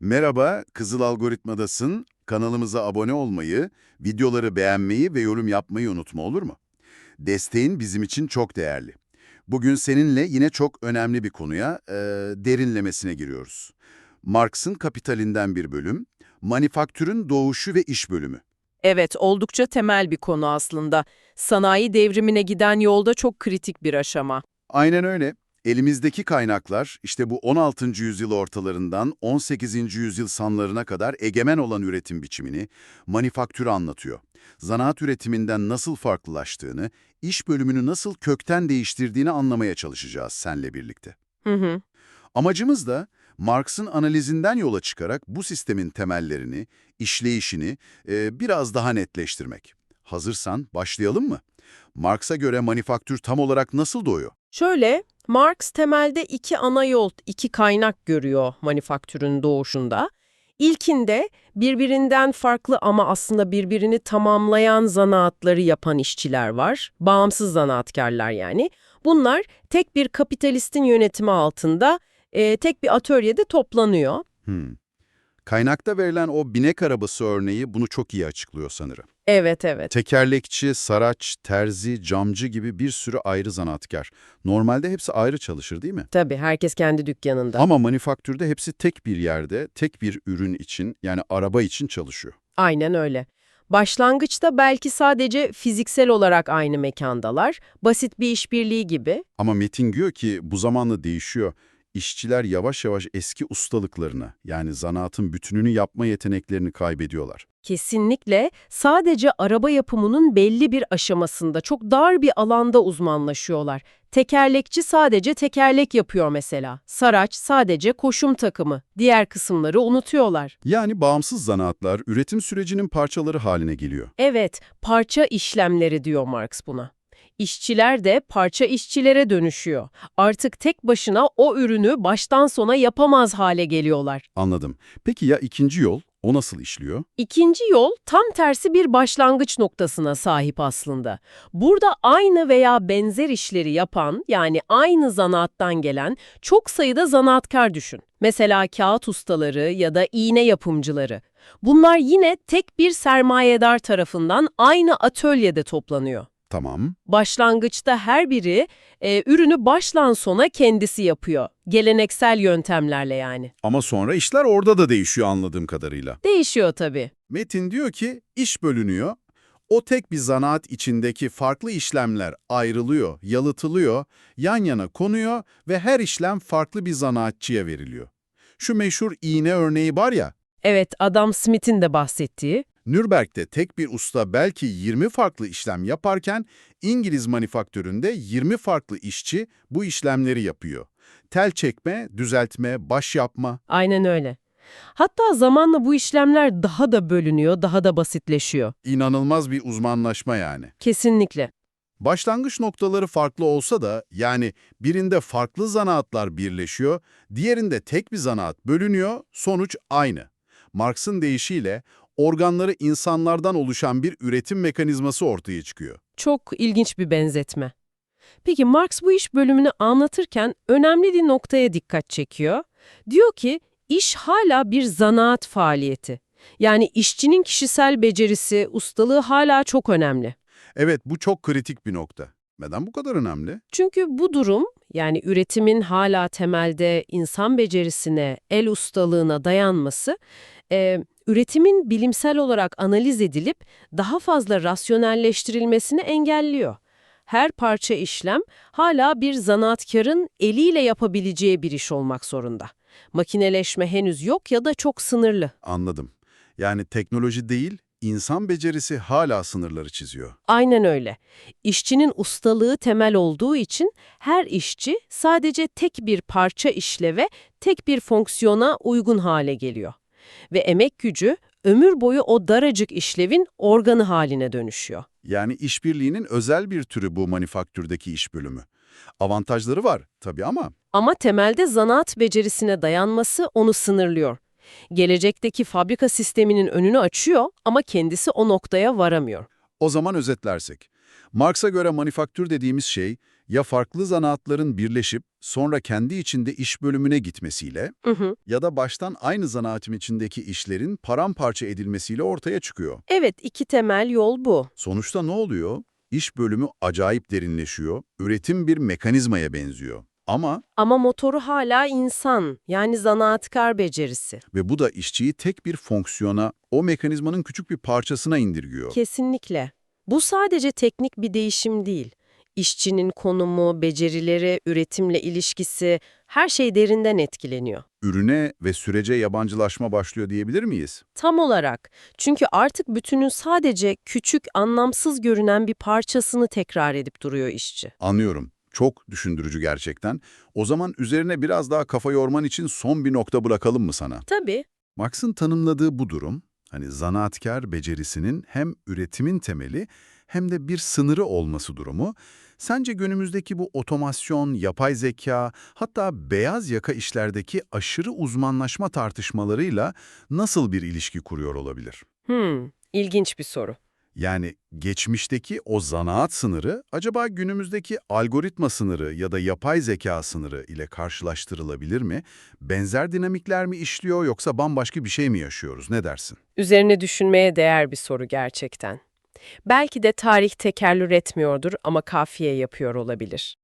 Merhaba, Kızıl Algoritmadasın. Kanalımıza abone olmayı, videoları beğenmeyi ve yorum yapmayı unutma olur mu? Desteğin bizim için çok değerli. Bugün seninle yine çok önemli bir konuya, e, derinlemesine giriyoruz. Marx'ın Kapitalinden bir bölüm, Manifaktürün Doğuşu ve İş bölümü. Evet, oldukça temel bir konu aslında. Sanayi devrimine giden yolda çok kritik bir aşama. Aynen öyle. Elimizdeki kaynaklar işte bu 16. yüzyıl ortalarından 18. yüzyıl sanlarına kadar egemen olan üretim biçimini, manifaktürü anlatıyor. Zanaat üretiminden nasıl farklılaştığını, iş bölümünü nasıl kökten değiştirdiğini anlamaya çalışacağız senle birlikte. Hı hı. Amacımız da Marx'ın analizinden yola çıkarak bu sistemin temellerini, işleyişini e, biraz daha netleştirmek. Hazırsan başlayalım mı? Marx'a göre manifaktür tam olarak nasıl doğuyor? Şöyle, Marx temelde iki ana yol, iki kaynak görüyor manifaktürün doğuşunda. İlkinde birbirinden farklı ama aslında birbirini tamamlayan zanaatları yapan işçiler var. Bağımsız zanaatkarlar yani. Bunlar tek bir kapitalistin yönetimi altında e, tek bir atölyede toplanıyor. Hmm. Kaynakta verilen o binek arabası örneği bunu çok iyi açıklıyor sanırım. Evet evet. Tekerlekçi, saraç, terzi, camcı gibi bir sürü ayrı zanaatkar. Normalde hepsi ayrı çalışır değil mi? Tabii herkes kendi dükkanında. Ama manifaktürde hepsi tek bir yerde, tek bir ürün için yani araba için çalışıyor. Aynen öyle. Başlangıçta belki sadece fiziksel olarak aynı mekandalar, basit bir işbirliği gibi. Ama Metin diyor ki bu zamanla değişiyor. İşçiler yavaş yavaş eski ustalıklarını yani zanaatın bütününü yapma yeteneklerini kaybediyorlar. Kesinlikle sadece araba yapımının belli bir aşamasında çok dar bir alanda uzmanlaşıyorlar. Tekerlekçi sadece tekerlek yapıyor mesela. Saraç sadece koşum takımı. Diğer kısımları unutuyorlar. Yani bağımsız zanaatlar üretim sürecinin parçaları haline geliyor. Evet, parça işlemleri diyor Marx buna. İşçiler de parça işçilere dönüşüyor. Artık tek başına o ürünü baştan sona yapamaz hale geliyorlar. Anladım. Peki ya ikinci yol? O nasıl işliyor? İkinci yol tam tersi bir başlangıç noktasına sahip aslında. Burada aynı veya benzer işleri yapan yani aynı zanaattan gelen çok sayıda zanaatkar düşün. Mesela kağıt ustaları ya da iğne yapımcıları. Bunlar yine tek bir sermayedar tarafından aynı atölyede toplanıyor. Tamam. Başlangıçta her biri e, ürünü baştan sona kendisi yapıyor. Geleneksel yöntemlerle yani. Ama sonra işler orada da değişiyor anladığım kadarıyla. Değişiyor tabii. Metin diyor ki iş bölünüyor. O tek bir zanaat içindeki farklı işlemler ayrılıyor, yalıtılıyor, yan yana konuyor ve her işlem farklı bir zanaatçıya veriliyor. Şu meşhur iğne örneği var ya, Evet, Adam Smith'in de bahsettiği. Nürnberg'de tek bir usta belki 20 farklı işlem yaparken İngiliz manifaktöründe 20 farklı işçi bu işlemleri yapıyor. Tel çekme, düzeltme, baş yapma. Aynen öyle. Hatta zamanla bu işlemler daha da bölünüyor, daha da basitleşiyor. İnanılmaz bir uzmanlaşma yani. Kesinlikle. Başlangıç noktaları farklı olsa da yani birinde farklı zanaatlar birleşiyor, diğerinde tek bir zanaat bölünüyor, sonuç aynı. Marx'ın deyişiyle organları insanlardan oluşan bir üretim mekanizması ortaya çıkıyor. Çok ilginç bir benzetme. Peki Marx bu iş bölümünü anlatırken önemli bir noktaya dikkat çekiyor. Diyor ki iş hala bir zanaat faaliyeti. Yani işçinin kişisel becerisi, ustalığı hala çok önemli. Evet bu çok kritik bir nokta. Neden bu kadar önemli? Çünkü bu durum yani üretimin hala temelde insan becerisine, el ustalığına dayanması, e, üretimin bilimsel olarak analiz edilip daha fazla rasyonelleştirilmesini engelliyor. Her parça işlem hala bir zanaatkarın eliyle yapabileceği bir iş olmak zorunda. Makineleşme henüz yok ya da çok sınırlı. Anladım. Yani teknoloji değil, insan becerisi hala sınırları çiziyor. Aynen öyle. İşçinin ustalığı temel olduğu için her işçi sadece tek bir parça işleve, tek bir fonksiyona uygun hale geliyor. Ve emek gücü ömür boyu o daracık işlevin organı haline dönüşüyor. Yani işbirliğinin özel bir türü bu manifaktürdeki iş bölümü. Avantajları var tabii ama Ama temelde zanaat becerisine dayanması onu sınırlıyor. Gelecekteki fabrika sisteminin önünü açıyor ama kendisi o noktaya varamıyor. o zaman özetlersek. Marx'a göre manifaktür dediğimiz şey, ya farklı zanaatların birleşip sonra kendi içinde iş bölümüne gitmesiyle Hı hı. ya da baştan aynı zanaatim içindeki işlerin paramparça edilmesiyle ortaya çıkıyor. Evet, iki temel yol bu. Sonuçta ne oluyor? İş bölümü acayip derinleşiyor, üretim bir mekanizmaya benziyor. Ama Ama motoru hala insan, yani zanaatkar becerisi. ve bu da işçiyi tek bir fonksiyona, o mekanizmanın küçük bir parçasına indirgiyor. Kesinlikle. Bu sadece teknik bir değişim değil. İşçinin konumu, becerileri, üretimle ilişkisi, her şey derinden etkileniyor. Ürüne ve sürece yabancılaşma başlıyor diyebilir miyiz? Tam olarak. Çünkü artık bütünün sadece küçük, anlamsız görünen bir parçasını tekrar edip duruyor işçi. Anlıyorum. Çok düşündürücü gerçekten. O zaman üzerine biraz daha kafa yorman için son bir nokta bırakalım mı sana? Tabii. Marx'ın tanımladığı bu durum, hani zanaatkar becerisinin hem üretimin temeli hem de bir sınırı olması durumu, sence günümüzdeki bu otomasyon, yapay zeka, hatta beyaz yaka işlerdeki aşırı uzmanlaşma tartışmalarıyla nasıl bir ilişki kuruyor olabilir? Hmm, ilginç bir soru. Yani geçmişteki o zanaat sınırı acaba günümüzdeki algoritma sınırı ya da yapay zeka sınırı ile karşılaştırılabilir mi? Benzer dinamikler mi işliyor yoksa bambaşka bir şey mi yaşıyoruz? Ne dersin? Üzerine düşünmeye değer bir soru gerçekten. Belki de tarih tekerrür etmiyordur ama kafiye yapıyor olabilir.